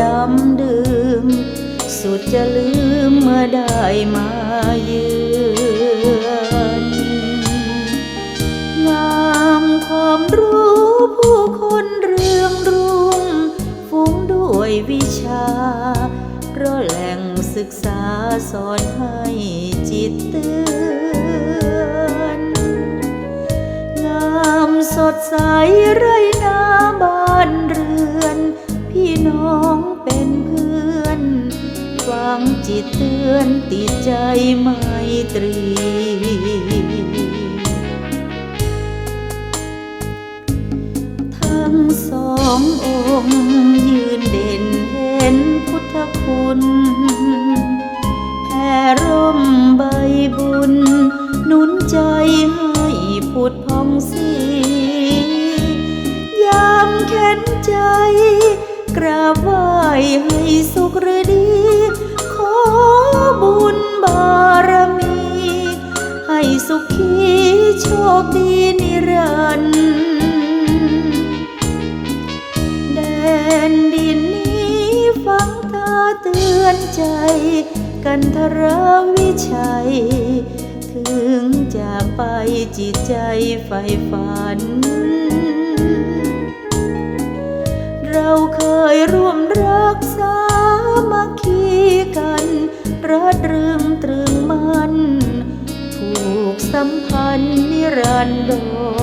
ดำดื่ม สุดจะลืมเมื่อได้มายืนงามความรู้ผู้คนเรื่องรุ่ง ฟุ้งด้วยวิชา เพราะแหล่งศึกษาสอนให้จิตตื่นงามสดใสไรางจิตเตือนติดใจไม่ตรี ทั้งสององค์ยืนเด่นเห็นพุทธคุณ สุขีโชคดีนิรันดร์แดนดินนี้ฟังเธอเตือนใจ กันทรวิชัย ถึงจากไปจิตใจไฟฝัน รันดร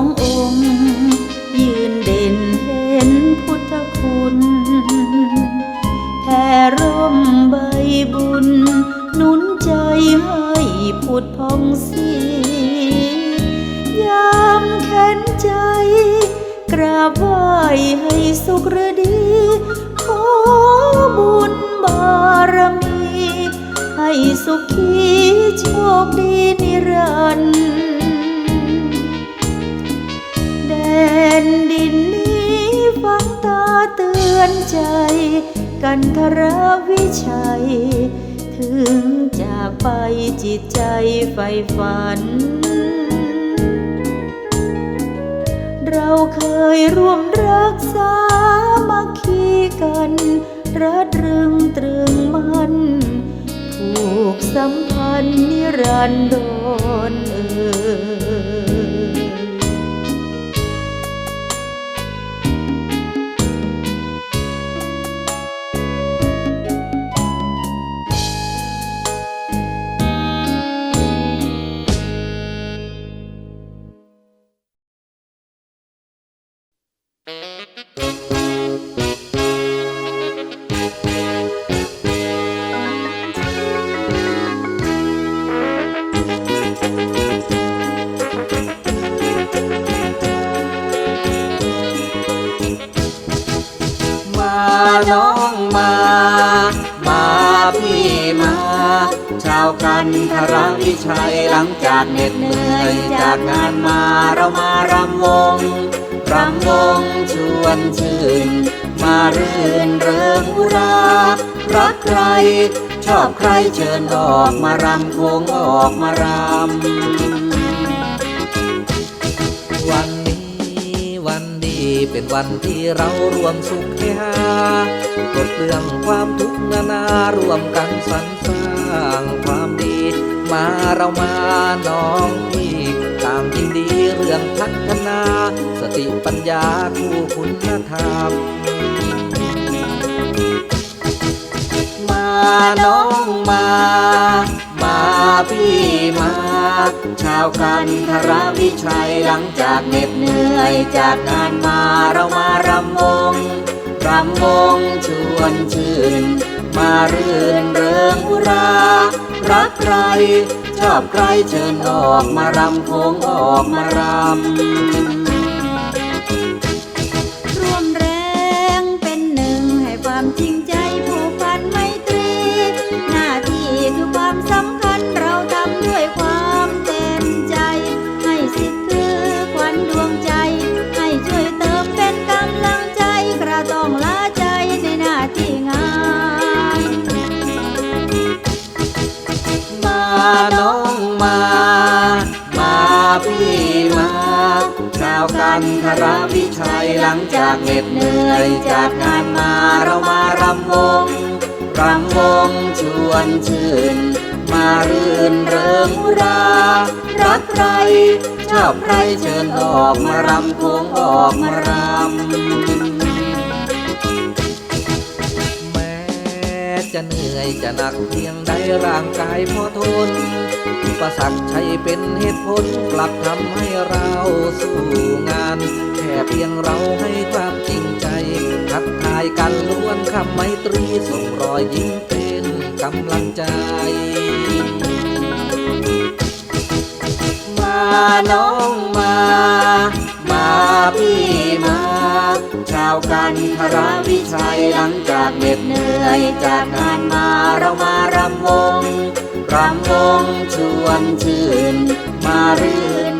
ององค์ ยืนเด่นเห็นพุทธคุณแผ่ร่มใบบุญ นุนใจให้ผุดพองสียามแค้นใจ กราบไหว้ให้สุขฤดี ขอบุญบารมี ให้สุขีโชคดีนิรันดร์ ใจ กันทรวิชัย ถึงจากไปจิตใจใฝ่ฝัน เราเคยร่วมรักษามัคคีกันรัดรึงตรึงมันผูกสัมพันธ์นิรันดรเอ่ย นทรวิชัยหลังจากเหน็ดเหนื่อยจากงานมาเรามารำวงรำวงชวนชื่น มารื่นเริงอุรารักใคร ชอบใครเชิญออกมารำโคงออกมารำวันนี้วันดีเป็นวันที่เรารวมสุขเฮฮากดเรื่องความทุกข์นานา รวมกันสรรสร้างความดี มาเรามาน้องพี่ต่างยินดีเรื่องพัฒนา สติปัญญาคู่คุณธรรมมาน้องมา มาพี่มา ชาวกันทรวิชัยหลังจากเหน็ดเหนื่อยจากงานมาเรามารำวงรำวงชวนชื่น มารื่นเริงอุรา รักใคร ชอบใครเชิญออกมารำโค้งออกมารำ นทรวิชัยหลังจากเหน็ดเหนื่อยจากงานมาเรามารำวง รำวงชวนชื่น มารื่นเริงรา รักใครชอบใครเชิญออกมารำโคงออกมารำ จะเหนื่อยจะหนักเพียงใดร่างกายพอทนอุปสรรคใช่เป็นเหตุผลกลับทำให้เราสู้งาน แค่เพียงเราให้ความจริงใจ ทักทายกันล้วนคำไมตรีส่งรอยยิ้มเป็นกำลังใจ มาน้องาวกันทรวิชัยหลังจากเหน็ดเหนื่อยจากงานมาเรามารำวงรำวงชวนชื่นมารื่น